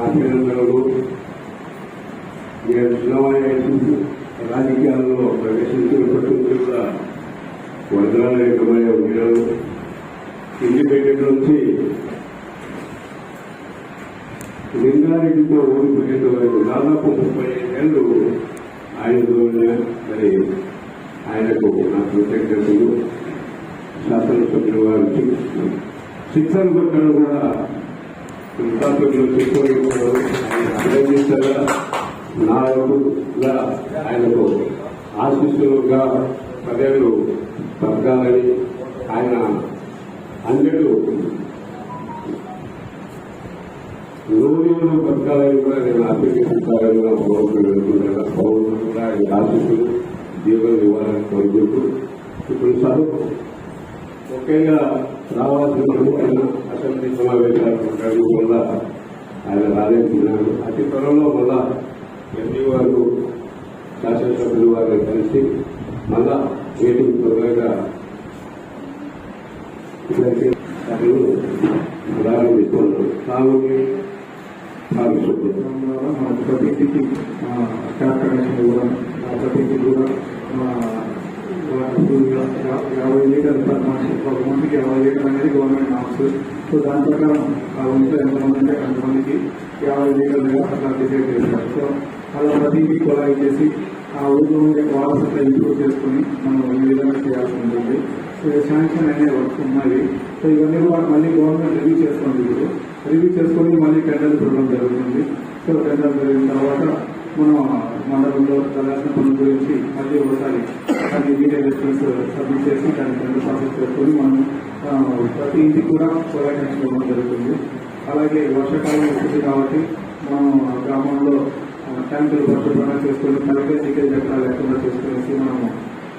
అభినందనలు నేను చునావణి రాజకీయాల్లో ప్రవేశించినప్పటి కూడా వరదల ఏకమై ఉండడం ఇండిపెండెంట్ నుంచి లింగారెడ్డితో ఓడిపోయేంత వరకు దాదాపు ముప్పై ఆయనతో మరి ఆయనకు నా కృతజ్ఞతలు. శాసనసభ్యులు వారికి శిక్షణ కొట్టడం కూడా వృద్ధాప్యంలో చెప్పుకోవడం ఆయన నాయకుడుగా ఆయనకు ఆశీస్సులుగా ప్రజలు తగ్గాలని ఆయన అందరూ నూనెలు బతకాలని కూడా నేను అభ్యర్థిస్తారని నా పౌరులు వెళ్తున్నాను పౌరులు కూడా ఆయన ఆశిస్తూ జీవన ఇవ్వాలని కోరుకుంటూ ఇప్పుడు చదువు ముఖ్యంగా రావాల్సిన ఆయన అసెంబ్లీ సమావేశాలు ఉండడం వల్ల ఆయన రాలేకున్నాడు అతి త్వరలో మళ్ళా ఎంపీ వారు శాసనసభ్యులు వారిని కలిసి మళ్ళా మీటింగ్ త్వరగా సభలు ప్రారంభిస్తున్నాం సాగుని సాగుతుంది మన ప్రతి ఇంటికి ట్యాప్ కనెక్షన్ కూడా ఆ, యాభై లీటర్లు పర్ మనిషి ఒక మందికి యాభై లీటర్ అనేది గవర్నమెంట్ ఆఫ్స్ సో దాని ప్రకారం ఆ ఇంట్లో ఎంతమంది అంటే అంతమందికి యాభై లీటర్లుగా అట్లా డిసైడ్ చేస్తారు సో అలా ప్రతిదీ కొలాయి చేసి ఆ ఊళ్ళో ఉండే వాటర్ సప్లై ఇంప్రూవ్ చేసుకుని మనం ఈ విధంగా చేయాల్సి ఉంటుంది సో శాంక్షన్ అనే వర్క్ ఉన్నది సో ఇవన్నీ కూడా మళ్ళీ గవర్నమెంట్ రివ్యూ చేస్తుంది ఇప్పుడు రివ్యూ చేసుకొని మళ్ళీ టెండర్ చూడడం జరుగుతుంది సో టెండర్ జరిగిన తర్వాత మనం మండలంలో జరగాల్సిన పనుల గురించి మళ్ళీ ఒకసారి అది డీటెయిల్ రెస్పాన్స్ సబ్మిట్ చేసి దాన్ని టెండర్ ప్రాసెస్ చేసుకొని మనం ప్రతి ఇంటికి కూడా సోలార్ కనెక్షన్ ఇవ్వడం జరుగుతుంది. అలాగే వర్షాకాలం వస్తుంది కాబట్టి మనం గ్రామంలో ట్యాంకులు పరిశుభ్రంగా చేసుకొని తలకే లీకేజ్ ఎక్కడ లేకుండా చేసుకునేసి మనము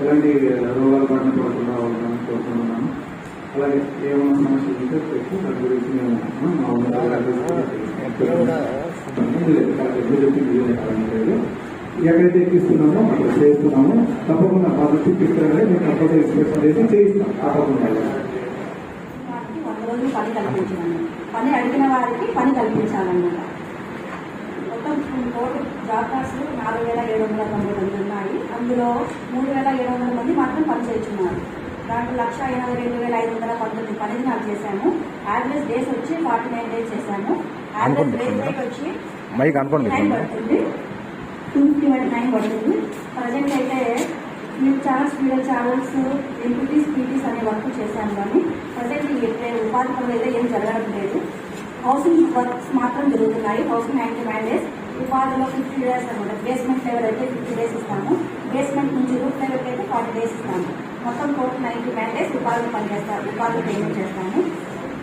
ఎలాంటి రోగాలు బారిన పడకుండా ఉండాలని కోరుకుంటున్నాను అలాగే ఏమైనా సమస్యలు ఉంటే చెప్పు దాని గురించి మేము మా ఉన్నత ఎక్కిస్తున్నామో అక్కడ చేస్తున్నామో తప్పకుండా వాళ్ళు చూపిస్తారని మేము తప్పకుండా ఇన్స్పెక్షన్ చేసి చేయిస్తాం. తప్పకుండా. పని అడిగిన వారికి పని కల్పించాలన్నమాట మొత్తం టోటల్ జాబ్ కార్డ్స్ నాలుగు వేల ఏడు వందల తొంభై తొమ్మిది ఉన్నాయి. అందులో మూడు వేల ఏడు వందల మంది మాత్రం పని చేస్తున్నారు. దాంట్లో లక్ష ఎనభై రెండు వేల ఐదు వందల పంతొమ్మిది పనిని నాకు చేశాము. యావరేజ్ డేస్ వచ్చి ఫార్టీ నైన్ డేస్ చేశాము. యావరేజ్ డేస్ వచ్చి మైక్ అనుకోండి టూ ఫిఫ్టీ నైన్ పడుతుంది. ప్రజెంట్ అయితే మీరు ఛానల్స్ వీడియో ఛానల్స్ ఎంపీటీస్ పీటీస్ అనే వర్క్ చేశాను కానీ ప్రజెంట్ ఇప్పుడే ఉపాధి పనులు అయితే ఏం జరగడం లేదు. హౌసింగ్ వర్క్స్ మాత్రం జరుగుతున్నాయి. హౌసింగ్ నైన్టీ నైన్ డేస్ ఉపాధిలో ఫిఫ్టీ డేస్ అనమాట బేస్మెంట్ లెవెల్ అయితే ఫిఫ్టీ డేస్ ఇస్తాము. బేస్మెంట్ నుంచి రూట్ లెవెల్కి అయితే ఫార్టీ డేస్ ఇస్తాము. మొత్తం టోటల్ నైన్టీ నైన్ డేస్ ఉపాధి పనిచేస్తారు. ఉపాధి పేమెంట్ చేస్తాము.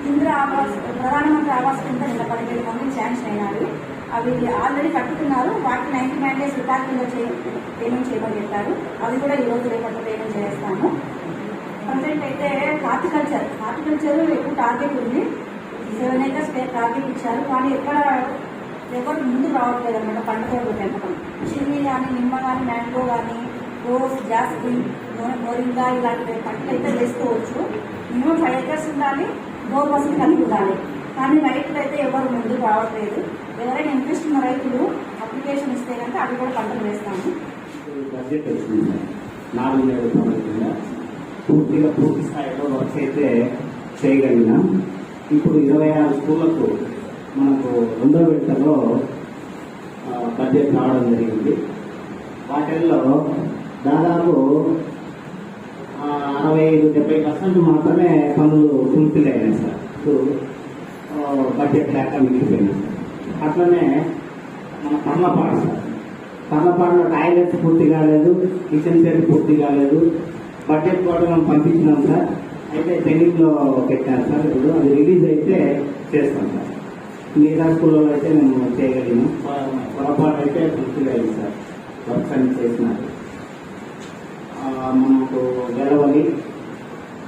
ఇందిరా ఆవాస్ ప్రధానమంత్రి ఆవాస్ కింద నిన్న పదిహేడు మంది ఛాన్స్ అయినారు. అవి ఆల్రెడీ కట్టుకున్నారు. వాటికి నైన్టీ నైన్ డేస్ రికార్డ్ కింద చే- పేమెంట్ చేయమని చెప్పారు. అవి కూడా ఈ రోజు రేపట్లో పేమెంట్ చేస్తాము. ప్రజెంట్ అయితే హార్టికల్చర్. హార్టికల్చర్ ఎక్కువ టార్గెట్ ఉంది. సెవెన్ ఏకర్స్ టార్గెట్ ఇచ్చారు. కానీ ఎక్కడ రేపటి ముందు రావట్లేదు అనమాట పంట తోటలు పెంపకం. చిల్లి కానీ నిమ్మ కానీ మ్యాంగో కానీ రోజ్ జాస్మిన్ మోరింగా ఇలాంటి పంటలు అయితే వేసుకోవచ్చు. మినిమం ఫైవ్ ఏకర్స్ ఉండాలి. బోర్ వసతి కలిగి ఉండాలి. కానీ రైతులు అయితే ఎవరు ముందుకు రావట్లేదు. ఎవరైనా ఇంట్రెస్ట్ ఉన్న రైతులు అప్లికేషన్ ఇస్తే కనుక అవి కూడా పంటలు వేస్తాము. బడ్జెట్ వచ్చింది సార్. నాలుగు వేల రూపాయల పూర్తిగా పూర్తి స్థాయిలో వర్క్స్ అయితే చేయగలిగినాం ఇప్పుడు ఇరవై ఆరు స్కూళ్ళకు మనకు రెండో విడతలో బడ్జెట్ రావడం జరిగింది. వాటిల్లో దాదాపు అరవై ఐదు డెబ్బై పర్సెంట్ మాత్రమే పనులు ఫుల్ఫిల్ అయినాయి సార్. ఇప్పుడు మధ్య బడ్జెట్ లేక మిగిలిపోయింది అట్లనే మన పర్లపాడు సార్ టాయిలెట్స్ పూర్తి కాలేదు కిచెన్ సెట్ పూర్తి కాలేదు బడ్జెట్ కూడా మనం పంపించినాం సార్. అయితే పెండింగ్లో పెట్టాను సార్ ఇప్పుడు. అది రిలీజ్ అయితే చేస్తాం సార్. మిగతా స్కూల్లో అయితే మేము చేయగలిగినాం. పొరపాటు అయితే పూర్తిగా అయింది సార్. వర్క్స్ అన్ని చేసినారు. మనకు గెలవలి.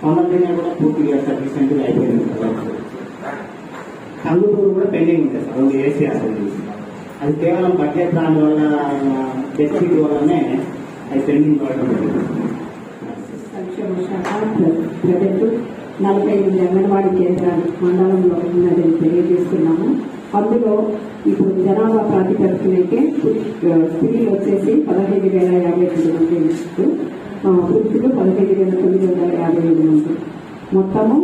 కొండ కూడా పూర్తిగా సార్ రీసెంట్గా అయిపోయింది సార్ కందుకూరు కూడా పెండింగ్ ఉంటుంది సార్ రెండు ఏసీ అసెంబ్లీ అది కేవలం బడ్జెట్ దాని వల్ల డెఫిసిట్ వల్లనే అది పెండింగ్ పడటం జరిగింది. సంక్షేమ శాఖ ప్రజెంట్ నలభై ఎనిమిది అంగన్వాడీ కేంద్రాలు మండలంలో ఉన్నదని తెలియజేస్తున్నాము. అందులో ఇప్పుడు జనాభా ప్రాతిపదికనైతే స్త్రీలు వచ్చేసి పదహైదు వేల యాభై తొమ్మిది మంది పురుషులు పదహైదు వేల తొమ్మిది వందల యాభై ఐదు మంది మొత్తము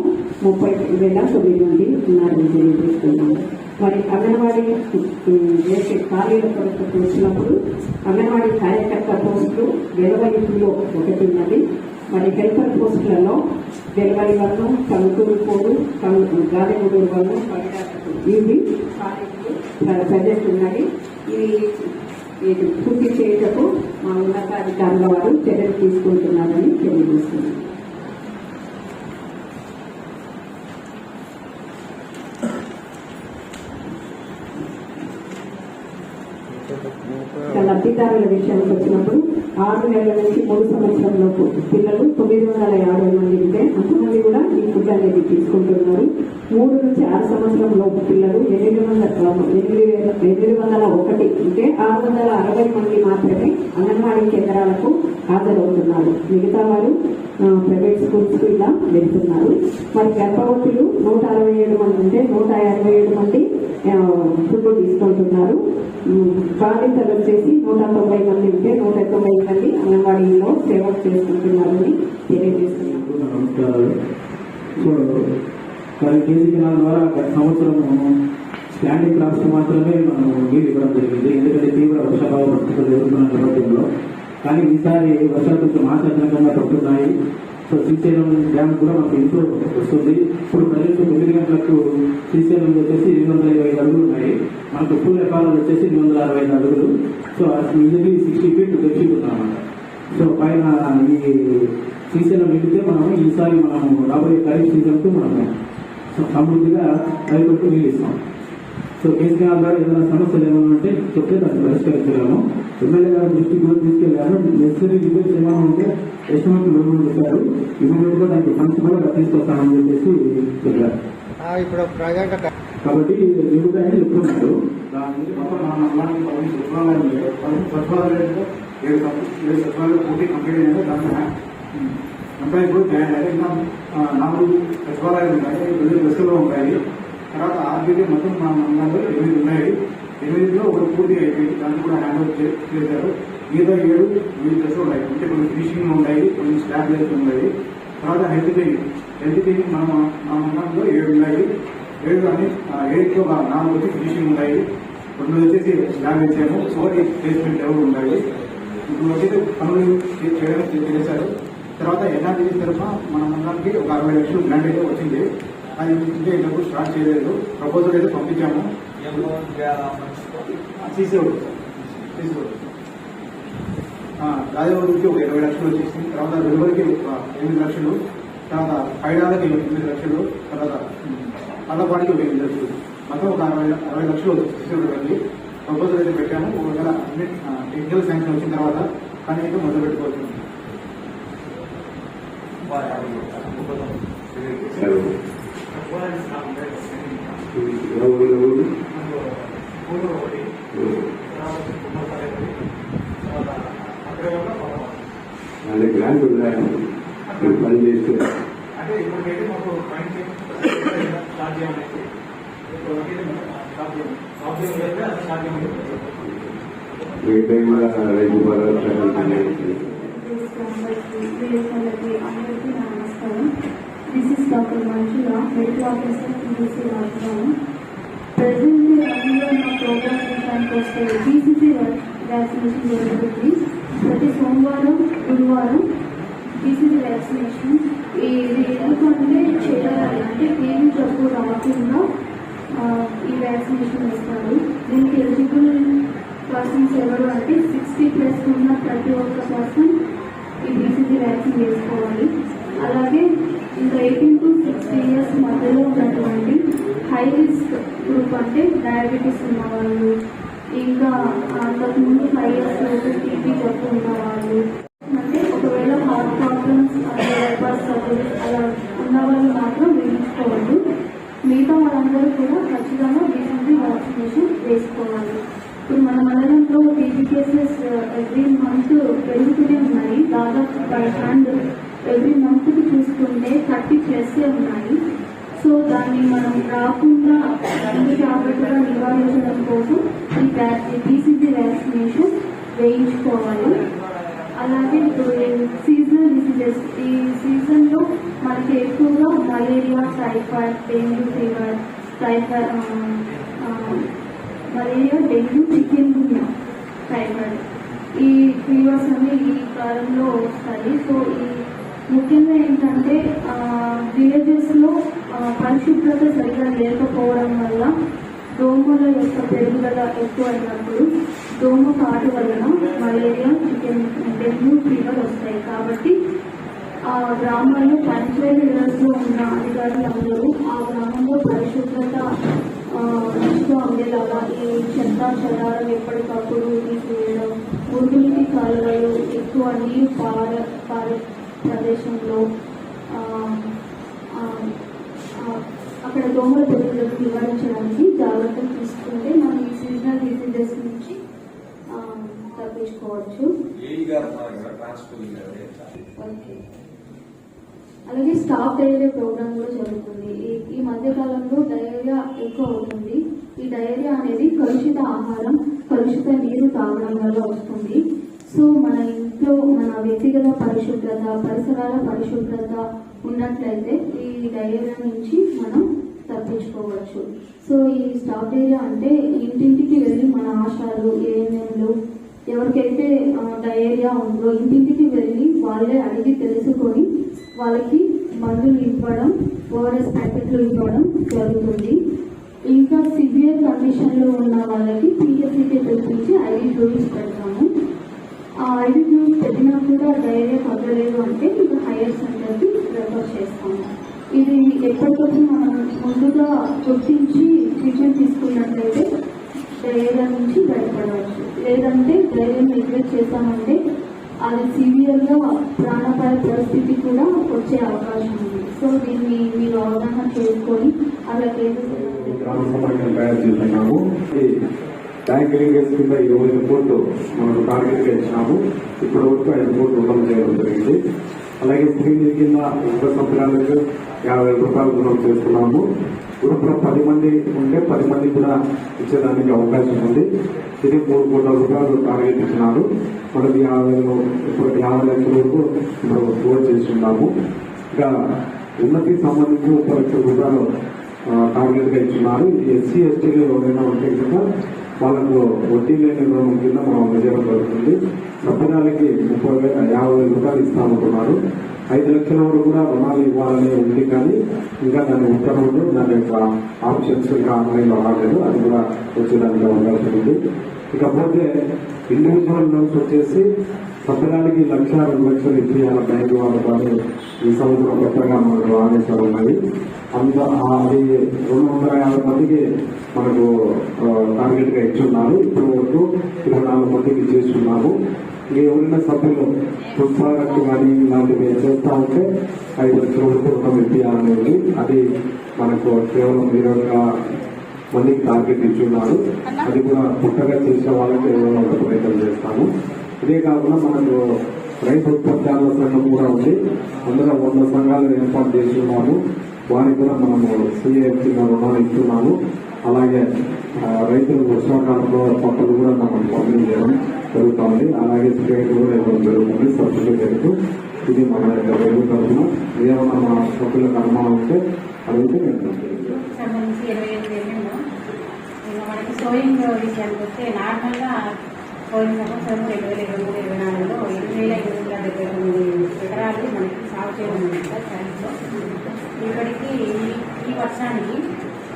ముప్పై వేల తొమ్మిది మంది ఉన్నారని తెలియజేస్తున్నాము. మరి అంగన్వాడీ ఉమ్, ఖాళీల కొరకు చూసినప్పుడు అంగన్వాడీ కార్యకర్త పోస్టులు వెలువలిలో ఒకటి ఉన్నది. మరి హెల్పర్ పోస్టులలో వెలువలి వల్ల కంగుటూరు కోడు గాలిగూడూరు వల్ల ఇవి ఖాళీలు ప్రజెంట్ ఇవి ఇది పూర్తి చేయటకు మా ఉన్నతాధికారుల వారు చర్యలు తీసుకుంటున్నారని తెలియజేస్తున్నారు అధికారుల విషయానికి వచ్చినప్పుడు ఆరు నెలల నుంచి మూడు సంవత్సరంలోపు పిల్లలు తొమ్మిది వందల యాభై మంది ఉంటే అంతమంది కూడా ఈ ఫుడ్ అనేది తీసుకుంటున్నారు. మూడు నుంచి ఆరు సంవత్సరం లోపు పిల్లలు ఎనిమిది వందల ఎనిమిది వేల ఎనిమిది వందల ఒకటి అంటే ఆరు వందల అరవై మంది మాత్రమే అంగన్వాడీ కేంద్రాలకు హాజరవుతున్నారు. మిగతా వారు ప్రైవేట్ స్కూల్స్ ఇలా వెళ్తున్నారు. మరి గర్భవతులు నూట అరవై ఏడు మంది ఉంటే నూట యాభై ఏడు మంది ఫుడ్ తీసుకుంటున్నారు. బాధితులు వచ్చేసి నూట తొంభై మంది ఉంటే నూట తొంభై మంది అంగన్వాడీలో సేవ చేసుకుంటున్నారని తెలియజేస్తున్నారు. ద్వారా గత సంవత్సరం స్టాండింగ్ క్రాప్స్ మాత్రమే మనం నీరు ఇవ్వడం జరిగింది. ఎందుకంటే తీవ్ర వర్షాభావ పరిస్థితులు ఎదుర్కొన్న నేపథ్యంలో. కానీ ఈసారి వర్షాలు కొంచెం ఆశాజనకంగా పడుతున్నాయి. సో శ్రీశైలం డ్యామ్ కూడా మనకు ఇంట్లో వస్తుంది. ఇప్పుడు ప్రజెంట్ తొమ్మిది గంటలకు శ్రీశైలం వచ్చేసి ఎనిమిది వందల ఇరవై ఐదు అడుగులు ఉన్నాయి. మనకు ఫుల్ ఎకాలం వచ్చేసి ఎనిమిది వందల అరవై ఐదు అడుగులు. సో ఇది సిక్స్టీ ఫీట్ డెప్షీట్ సో పైన ఈ శ్రీశైలం వెళితే మనం ఈసారి మనం రాబోయే ఖరీఫ్ సీజన్కు మనం సమృద్ధిగా రైతులకు నీళ్ళు సో కేసీఆర్ గారు ఏదైనా సమస్యలు ఏమైనా ఉంటే చెప్తే దాన్ని పరిష్కరించగలము. ఎమ్మెల్యే గారి దృష్టికి కూడా తీసుకెళ్ళాను నెసరీ రిపేర్స్ ఏమైనా ఉంటే ఎస్టిమేట్ లోన్ చెప్పారు. ఇమీడియట్గా దానికి ఫండ్స్ కూడా తీసుకొస్తామని చెప్పేసి చెప్పారు. కాబట్టి దేవుడు ఆయన చెప్తున్నారు. దాని పూర్తి కంప్లీట్ అయినాయి దాంట్లో ఎంప్లాయీ కూడా జాయిన్ అయ్యారు ఇంకా నాలుగు సచివాలయాలు ఉన్నాయి. రెండు బస్సులో ఉంటాయి. తర్వాత ఆర్బీఐ మొత్తం మండలంలో ఎనిమిది ఉన్నాయి ఎనిమిదిలో ఒకటి పూర్తి అయిపోయింది. దాన్ని కూడా హ్యాండ్ ఓవర్ చేశారు. మిగతా ఏడు ఎనిమిది దశలు ఉన్నాయి. అంటే కొన్ని ఫినిషింగ్ ఉన్నాయి కొన్ని స్లాబ్ ఉన్నాయి. తర్వాత హెల్త్ క్లినిక్ హెల్త్ క్లినిక్ మన మా మండలంలో ఏడు ఉన్నాయి. ఏడు అని ఏడుతో నాలుగు వచ్చి ఫినిషింగ్ ఉన్నాయి. రెండు వచ్చేసి స్లాబ్ ఇచ్చాము ఒకటి ప్లేస్మెంట్ ఎవరు ఉన్నాయి. ఇప్పుడు వచ్చేసి పనులు చేయడం చేశారు. తర్వాత ఎన్ఆర్టీ తరఫున మన మండలానికి ఒక అరవై లక్షలు గ్రాంట్ అయితే వచ్చింది. అది ఇంకా ఇంతకు స్టార్ట్ చేయలేదు. ప్రపోజల్ అయితే పంపించాము. తీసేవాడు తీసేవాడు రాజవరికి ఒక ఇరవై లక్షలు వచ్చేసింది తర్వాత డెలివరీకి ఒక ఎనిమిది లక్షలు తర్వాత ఐడాలకి ఎనిమిది లక్షలు తర్వాత అల్లపాటికి ఒక ఎనిమిది లక్షలు మొత్తం ఒక అరవై అరవై లక్షలు వచ్చేసి ప్రపోజల్ అయితే పెట్టాము ఒకవేళ అన్ని టెక్నికల్ శాంక్షన్ వచ్చిన తర్వాత కానీ అయితే మొదలు పెట్టుకోవచ్చు దాని గ్రాంట్ ఉన్నాయి పని చేస్తే. అంటే మాకు ఇప్పుడు స్టార్ట్ చేయాలి. స్టార్ట్ చేయాలి స్టార్ట్ చేయాలి మిగతా కూడా రైతు భరోసా నమస్కారం this is doctor Manjula medical officer TC రాజధాని ప్రోగ్రామ్స్ విషయానికి వస్తే వ్యాక్సినేషన్ జరుగుతుంది ప్రతి సోమవారం గురువారం టీసీసీ వ్యాక్సినేషన్ ఇది ఎందుకంటే చేయాలి అంటే ఏమి జబ్బు రాకుండా ఈ వ్యాక్సినేషన్ ఇస్తారు దీనికి ఎలిజిబుల్ పర్సన్స్ ఎవరు అంటే సిక్స్టీ ప్లస్ ఉన్న ప్రతి ఒక్క పర్సన్ ఈ బీసీజీ వ్యాక్సిన్ వేసుకోవాలి అలాగే ఇంకా ఎయిటీన్ టు సిక్స్టీ ఇయర్స్ మధ్యలో ఉన్నటువంటి హై రిస్క్ గ్రూప్ అంటే డయాబెటీస్ ఉన్నవాళ్ళు ఇంకా అంతకుముందు ఫైవ్ ఇయర్స్ లోపు టీబీ జబ్బు ఉన్నవాళ్ళు. అంటే ఒకవేళ హార్ట్ ప్రాబ్లమ్స్ అలా ఉన్నవాళ్ళు మాత్రం వేయించుకోవద్దు. మిగతా వాళ్ళందరూ కూడా ఖచ్చితంగా బీసీజీ వ్యాక్సినేషన్ వేసుకోవాలి. ఇప్పుడు మన మండలంలో టీబీ కేసెస్ ఎవ్రీ మంత్ పెరుగుతూనే ఉన్నాయి. దాదాపు బై హ్యాండ్ ఎవ్రీ మంత్కి చూసుకుంటే థర్టీ ప్లస్ ఉన్నాయి. సో దాన్ని మనం రాకుండా ముందు జాగ్రత్తగా నివారించడం కోసం ఈ వ్యా- బీసీజీ వ్యాక్సినేషన్ వేయించుకోవాలి. అలాగే ఇప్పుడు సీజనల్ డిసీజెస్ ఈ సీజన్లో మనకి ఎక్కువగా malaria typhoid dengue fever typhoid malaria dengue chikungunya typhoid ఈ ఫీవర్స్ అన్ని ఈ కాలంలో వస్తాయి. సో ఈ ముఖ్యంగా ఏంటంటే విలేజెస్లో పరిశుభ్రత సరిగా లేకపోవడం వల్ల దోమల యొక్క పెరుగుదల ఎక్కువ అయినప్పుడు దోమ కాటు వలన మలేరియా చికెన్ డెంగ్యూ ఫీవర్ వస్తాయి. కాబట్టి ఆ గ్రామాల్లో పంచాయతీ వ్యవస్థలో ఉన్న అధికారులందరూ ఆ గ్రామంలో పరిశుభ్రత ఆ, మంచిగా ఉండేలాగా ఈ చెత్త చెదారం ఎప్పటికప్పుడు తీసివేయడం మురుగునీటి కాలువలు ఎక్కువ నీరు పార పారే ప్రదేశంలో ఆ, ఆ, ఆ, అక్కడ దోమల పెరుగుదలకు నివారించడానికి జాగ్రత్తలు తీసుకుంటే మనం ఈ సీజనల్ డిసీజెస్ నుంచి తప్పించుకోవచ్చు. ఓకే. అలాగే స్టాప్ డయేరియా ప్రోగ్రామ్ కూడా జరుగుతుంది. ఈ- ఈ మధ్య కాలంలో డయేరియా ఎక్కువ అవుతుంది. ఈ డయేరియా అనేది కలుషిత ఆహారం కలుషిత నీరు తాగడం వల్ల వస్తుంది. సో మన ఇంట్లో మన వ్యక్తిగత పరిశుభ్రత పరిసరాల పరిశుభ్రత ఉన్నట్లయితే ఈ డయేరియా నుంచి మనం తప్పించుకోవచ్చు. సో ఈ స్టాప్ ఏరియా అంటే ఇంటింటికి వెళ్ళి మన ఆశాలు ఏఎన్ఎంలు ఎవరికైతే డయేరియా ఉందో ఇంటింటికి వెళ్ళి వాళ్ళే అడిగి తెలుసుకొని వాళ్ళకి మందులు ఇవ్వడం ఓఆర్ఎస్ ప్యాకెట్లు ఇవ్వడం జరుగుతుంది. ఇంకా సివియర్ కండిషన్లో ఉన్న వాళ్ళకి పిహెచ్సికి తెప్పించి ఐడి ఫ్లూయిడ్స్ పెడతాము. ఆ ఐడి ఫ్లూయిడ్స్ పెట్టినా కూడా డైరియా తగ్గలేదు అంటే ఇంకా హైయర్ సెంటర్కి రెఫర్ చేస్తాము. ఇది ఎప్పటికప్పుడు మనం ముందుగా గుర్తించి ట్రీట్మెంట్ తీసుకున్నట్లయితే ధైర్యం నుంచి బయటపడవచ్చు. లేదంటే ధైర్యం నెగ్లెక్ట్ చేశామంటే అది సివియర్గా ప్రాణపాయ పరిస్థితి కూడా వచ్చే అవకాశం ఉంది. సో దీన్ని మీరు అవగాహన చేసుకొని అలా కేసెస్ చేస్తున్నాము ఈ కింద ఇరవై ఐదు కోట్లు మనకు టార్గెట్గా ఇచ్చినాము. ఇప్పటి వరకు ఐదు కోట్లు రుణం చేయడం జరిగింది. అలాగే స్త్రీల కింద ఒక సంవత్సరాలకు యాభై వేల రూపాయలు రుణం చేస్తున్నాము. ఇప్పుడు పది మంది ఉంటే పది మంది కూడా ఇచ్చేదానికి అవకాశం ఉంది. ఇది మూడు కోట్ల రూపాయలు టార్గెట్ ఇచ్చినారు. మనకి యాభై ఇప్పుడు యాభై లక్షల వరకు ఇప్పుడు స్కోర్ చేస్తున్నాము. ఇంకా ఉన్నతి సంబంధించి ముప్పై లక్షల రూపాయలు టార్గెట్గా ఇస్తున్నారు ఎస్సీ ఎస్టీలు ఎవరైనా ఉంటే కనుక వాళ్ళకు వడ్డీ లేని రుణం కింద మనం విజయం జరుగుతుంది సభ్యురాలకి ముప్పై వేల యాభై వేల రూపాయలు ఇస్తామంటున్నారు. ఐదు లక్షల వరకు కూడా రుణాలు ఇవ్వాలని ఉంది కానీ ఇంకా దాని ఉత్తర్వులు దాని యొక్క ఆప్షన్స్ ఇంకా ఆన్లైన్లో రాలేదు. అది కూడా వచ్చేదానికి అవకాశం ఉంది. ఇకపోతే ఇండివిజువల్ లోన్స్ వచ్చేసి సభ్యురాలకి లక్ష రెండు లక్షలు ఇప్పియాల బ్యాంకు వాళ్ళ కానీ ఈ సంవత్సరం కొత్తగా మనకు ఆదేశాలు ఉన్నాయి. అంత అది రెండు వందల యాభై మందికి మనకు టార్గెట్గా ఇచ్చున్నారు. ఇప్పుడు వరకు ఇరవై నాలుగు మందికి చేస్తున్నాము ఈ ఎవరైనా సభ్యులు పుష్పాలకు కానీ ఇలాంటివి చేస్తా ఉంటే ఐదు లక్షల వరకు రుణం ఉంది అది మనకు కేవలం ఇరవై మందికి టార్గెట్ ఇచ్చున్నారు. అది కూడా పుట్టగా చేసే వాళ్ళకి ఏమైనా ప్రయత్నం చేస్తాము ఇదే కాకుండా మనకు రైతు ఉత్పత్తిదారుల సంఘం కూడా ఉంది. అందులో వంద సంఘాలు ఏర్పాటు చేసి ఉన్నాము వారికి కూడా మనము సిఏఎఫ్సి రుణాలు ఇస్తున్నాము. అలాగే రైతులు వర్షాకాలంలో పంటలు కూడా మనం పంపిణీ చేయడం జరుగుతుంది. అలాగే స్ప్రేట్ కూడా ఇవ్వడం జరుగుతుంది సబ్సిడీ రేటు. ఇది మన యొక్క రైతు తరఫున. ఏమన్నా మా సభ్యులకు అనుమానం ఉంటే అడిగితే నేను సోయింగ్ విషయానికి వస్తే నార్మల్గా పోయిన సంవత్సరం రెండు వేల ఇరవై మూడు ఇరవై నాలుగులో ఎనిమిది వేల ఎనిమిది వందల డెబ్బై తొమ్మిది ఎకరాలు మనకి సాగు చేయడం ఉంది సార్ ఇప్పటికీ ఈ- వర్షానికి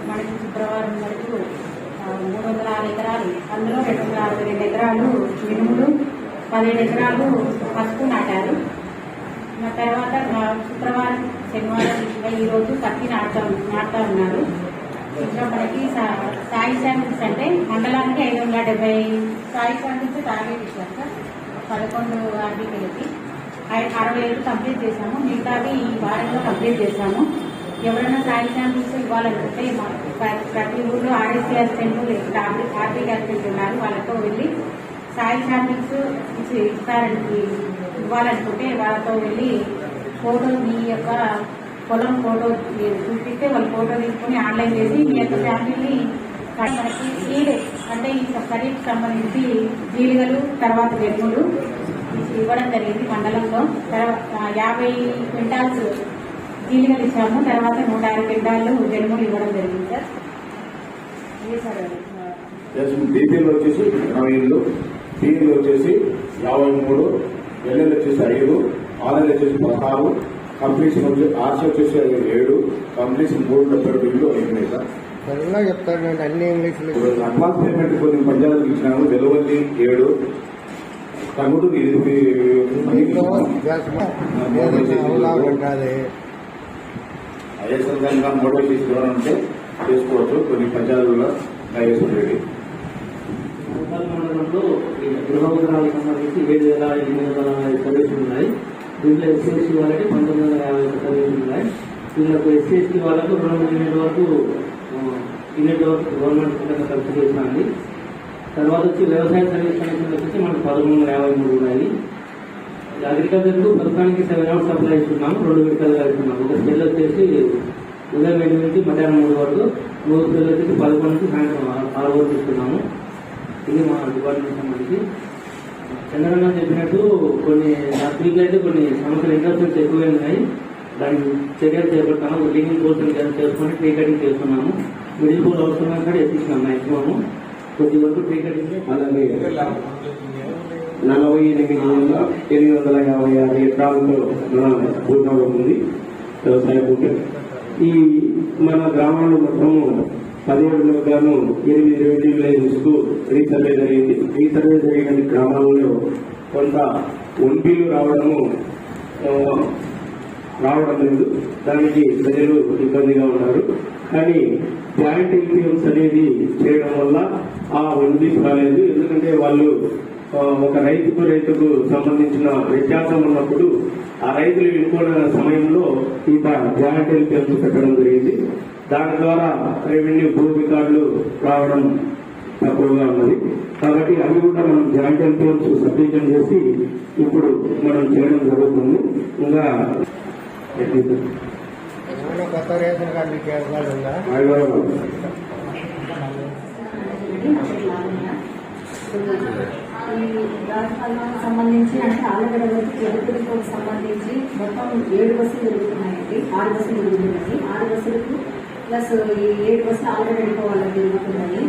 మనకి శుక్రవారం వరకు మూడు వందల ఆరు ఎకరాలు అందులో రెండు వందల అరవై రెండు ఎకరాలు మినుములు పదిహేడు ఎకరాలు పసుపు నాటారు తర్వాత శుక్రవారం శనివారం ఇంకా ఈ రోజు పత్తి నాటుతా నాటుతా ఉన్నారు. ఇంకా సా- సాయి శాంపిల్స్ అంటే మండలానికి ఐదు వందల డెబ్బై సాయి శాంపిల్స్ టార్గెట్ ఇచ్చారు సార్. పదకొండు ఆర్బీకేలకి ఐ- అరవై ఐదు కంప్లీట్ చేశాము. మిగతాది ఈ వారంలో కంప్లీట్ చేశాము. ఎవరైనా సాయి శాంపిల్స్ ఇవ్వాలనుకుంటే ప్రతి ఊళ్ళో ఆర్ఎస్సీ అసిస్టెంట్లు లేదా ఆర్బీ అసిస్టెంట్ ఉన్నారు. వాళ్ళతో వెళ్ళి సాయి శాంపిల్స్ ఇచ్చి ఇస్తారని ఇవ్వాలనుకుంటే వాళ్ళతో వెళ్ళి ఫోటో మీ యొక్క పొలం ఫోటో చూపిస్తే వాళ్ళు ఫోటో తీసుకొని ఆన్లైన్ చేసి మీ యొక్క ఫ్యామిలీని మనకి సీడ్ అంటే ఈ ఖరీఫ్ సంబంధించి జీలిగలు తర్వాత జన్ములు ఇవ్వడం జరిగింది మండలంలో. తర్వాత యాభై క్వింటాల్స్ జీలిగలు ఇచ్చాము. తర్వాత నూట యాభై క్వింటాళ్ళు జన్ములు ఇవ్వడం జరిగింది సార్. ఇది సార్ బీపీఎల్ వచ్చేసి ఇరవై ఏళ్ళు పీఎల్ వచ్చేసి యాభై మూడు ఎల్ఎల్ వచ్చేసి ఐదు ఆర్ఎల్ వచ్చేసి పదహారు కంప్లీషన్ ఆర్సీ వచ్చేసి ఏడు. కంప్లీషన్ మూడు డెబ్బై బిల్లు సార్ సరళంగా చెప్తాడు నేను అన్ని ఇంగ్లీష్లో అడ్వాన్స్ పేమెంట్ కొన్ని పంచాయతీలకు ఇచ్చినాము వెలువల్లి ఏడు. తమ్ముడు ఐఎస్ఎల్ కనుక మోడల్ తీసుకోవాలంటే చేసుకోవచ్చు. కొన్ని పంచాయతీల్లో ఐఎస్ఎల్ రెడీ. గృహోత్తరాలకు సంబంధించి ఏడు వేల ఎనిమిది వందల దీంట్లో ఎస్సీఎస్టీ వాళ్ళకి పంతొమ్మిది వందల యాభై ఒక పదిహేను ఉన్నాయి. వీళ్ళకు ఎస్సీఎస్టీ వాళ్ళకు రెండు యూనిట్ వరకు యూనిట్ వరకు గవర్నమెంట్ కింద ఖర్చు చేసినాయి తర్వాత వచ్చి వ్యవసాయ సర్వీస్ కనెక్షన్ వచ్చేసి మనకు పదమూడు వందల యాభై మూడు ఉన్నాయి. అగ్రికల్చర్కు ప్రస్తుతానికి సెవెన్ అవర్స్ సప్లై ఇస్తున్నాము రెండు విడతలు కలుగుతున్నాము ఒక సెల్ వచ్చేసి ఉదయం ఎనిమిది నుంచి మధ్యాహ్నం మూడు వరకు మూడు సెల్ వచ్చేసి పదకొండు నుంచి సాయంత్రం ఆరు వరకు ఇస్తున్నాము. ఇది మా డిపార్ట్మెంట్ సంబంధించి. చంద్రన్న చెప్పినట్టు కొన్ని లాస్ట్ వీక్ అయితే కొన్ని సమస్యలు ఇంటర్ఫెన్స్ ఎక్కువ ఉన్నాయి. దాన్ని చర్యలు చేపడతాము లీగింగ్ పోర్షన్ చేసుకొని ట్రీ కటింగ్ చేస్తున్నాము. మిడిల్ పూల్ అవసరమైన కూడా ఎత్తిస్తున్నాం మ్యాక్సిమం కొద్ది వరకు ట్రీ కటింగ్ అలాగే నలభై ఎనిమిది వందల ఎనిమిది వందల యాభై ఆరు ఎకరాలతో మన భూభాగం ఉంది వ్యవసాయ భూమి. ఈ మన గ్రామాల్లో మొత్తము పదిహేడు గాను ఎనిమిది రెవెన్యూ విలేజెస్కు రీసర్వే జరిగింది రీసర్వే జరిగిన గ్రామాల్లో కొంత ఒంపీలు రావడము రావడం లేదు. దానికి ప్రజలు ఇబ్బందిగా ఉన్నారు. కానీ జాయింట్ ఇన్సూరెన్స్ అనేది చేయడం వల్ల ఆ వడ్డీ రాలేదు ఎందుకంటే వాళ్ళు ఒక రైతుకు రైతుకు సంబంధించిన వ్యత్యాసం ఉన్నప్పుడు ఆ రైతులు ఎన్నుకున్న సమయంలో ఇంత జాయింట్ ఇన్సూరెన్స్ పెట్టడం జరిగింది. దాని ద్వారా రెవెన్యూ భూ రికార్డులు రావడం తక్కువగా ఉన్నది. కాబట్టి అవి కూడా మనం జాయింట్ ఇన్సూరెన్స్ సబ్మిషన్ చేసి ఇప్పుడు మనం చేయడం జరుగుతుంది. ఇంకా ఏమైనా కొత్త రేషన్ కార్డు సంబంధించి అంటే ఆలగడలకు ఎదుగుదలకు సంబంధించి మొత్తం ఏడు బస్సులు జరుగుతున్నాయండి ఆరు బస్సులు జరుగుతున్నాయి ఆరు బస్సులకు ప్లస్ ఈ ఏడు బస్సులు ఆలగడ వెళ్ళిపోవాలని జరుగుతున్నాయి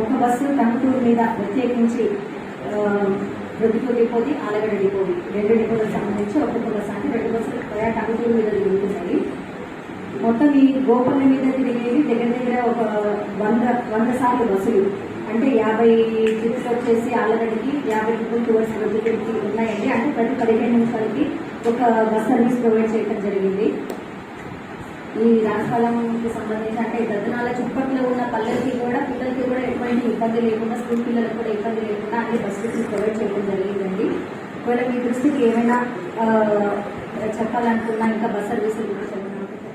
ఒక బస్సు టంగుటూరు మీద ప్రత్యేకించి ప్రొద్దుటూరు డిపోది ఆలగడ డిపోది. రెండు డిపోలకు సంబంధించి ఒక్కొక్క బస్సు అంటే రెండు బస్సులు ప్రయా టంగుటూరు మీద జరుగుతున్నాయి మొత్తం ఈ గోపల్లి మీద తిరిగేది దగ్గర దగ్గర ఒక వంద వంద సార్లు బస్సులు. అంటే యాభై ట్రిప్స్ వచ్చేసి ఆలగడ్డకి యాభై ట్రిపుల్ టువర్స్ ప్రొద్దుటూరుకి ఉన్నాయండి. అంటే ప్రతి పదిహేను నిమిషాలకి ఒక బస్ సర్వీస్ ప్రొవైడ్ చేయడం జరిగింది. ఈ రాజపాలెంకి సంబంధించి అంటే దర్శనాల చుట్టుపక్కల ఉన్న పల్లెలకి కూడా పిల్లలకి కూడా ఎటువంటి ఇబ్బంది లేకుండా స్కూల్ పిల్లలకు కూడా ఇబ్బంది లేకుండా అన్ని బస్సెస్ ప్రొవైడ్ చేయడం జరిగిందండి. ఒకవేళ మీ దృష్టికి ఏమైనా చెప్పాలనుకున్నా ఇంకా బస్ సర్వీసులు కూడా చెప్పాలనుకుంటున్నా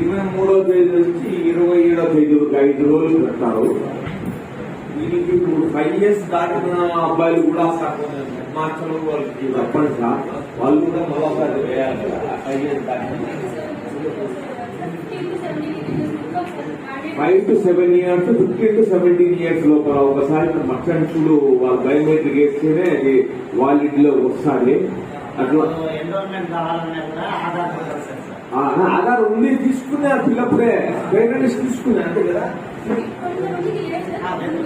ఇరవై మూడో తేదీ నుంచి ఇరవై ఏడో తేదీ ఐదు రోజులు పెట్టారు దీనికి ఇప్పుడు ఫైవ్ ఇయర్స్ దాటిన అబ్బాయిలు కూడా మార్చడం వాళ్ళకి తప్పని సార్. వాళ్ళు కూడా మరొకసారి వేయాలి ఫైవ్ ఇయర్స్ దాటిన. Five to seven years fifteen to seventeen years లోపల ఒకసారి మర్చెంట్స్లు వాళ్ళ బయోమెట్రిక్ వేస్తేనే అది వాళ్ళ ఇంట్లో వస్తుంది. అట్లా. ఆధార్ ఉంది తీసుకున్నారు పిల్లప్పుడే. పేరెంట్స్ తీసుకున్నారు అంతే కదా?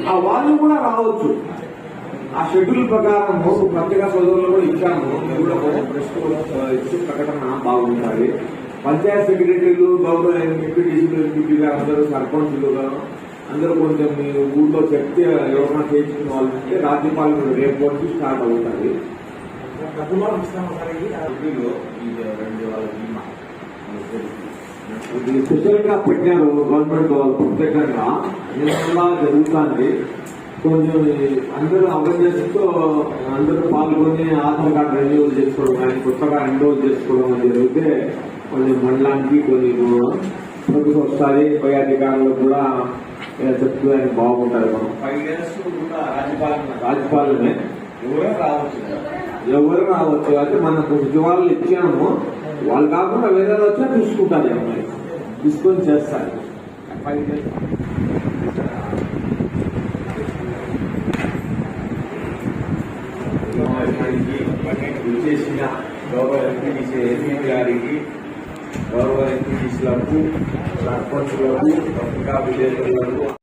ఆ వాళ్ళు కూడా రావచ్చు. ఆ షెడ్యూల్ ప్రకారం పత్రికా సోదరులు కూడా ఇచ్చాము. కూడా ప్రెస్ ఇచ్చి ప్రకటన బాగుంటుంది పంచాయత్ సెక్రటరీలు గౌరవ ఎంపీటీసీలు ఎంపీ గారు అందరూ సర్పంచులు అందరూ కొంచెం మీ ఊళ్ళో చెప్తే ఎవరైనా చేయించుకున్న వాళ్ళు ఉంటే రేపు నుంచి స్టార్ట్ అవుతుంది ఈ రెండు వాళ్ళ బీమా. ఇది స్పెషల్గా పెట్టారు గవర్నమెంట్ వాళ్ళు ప్రత్యేకంగా దీనివల్ల జరుగుతుంది కొంచెం అందరూ అవేర్నెస్తో అందరూ పాల్గొని ఆధార్ కార్డు రెన్యూవల్ చేసుకోవడం కానీ కొత్తగా ఎన్రోల్ చేసుకోవడం అని జరిగితే కొంచెం మండలానికి కొన్ని ప్రభుత్వం వస్తుంది. పై అధికారులు కూడా చెప్తుందని బాగుంటుంది మనం. ఫైవ్ ఇయర్స్ కూడా రాజపాలన రాజపాలనే ఎవరే రావచ్చు? ఎవరు రావచ్చు? అంటే మనకు ఉద్యోగాలు ఇచ్చాము. వాళ్ళు కాకుండా వేరే వచ్చా తీసుకుంటారు ఈ తీసుకొని చేస్తారు. విచ్చేసిన గౌరవ ఎంపీటీసీ ఎంపీ గారికి గౌరవ ఎంపీటీసీలకు సర్పంచులకు పత్రికా విజేతలకు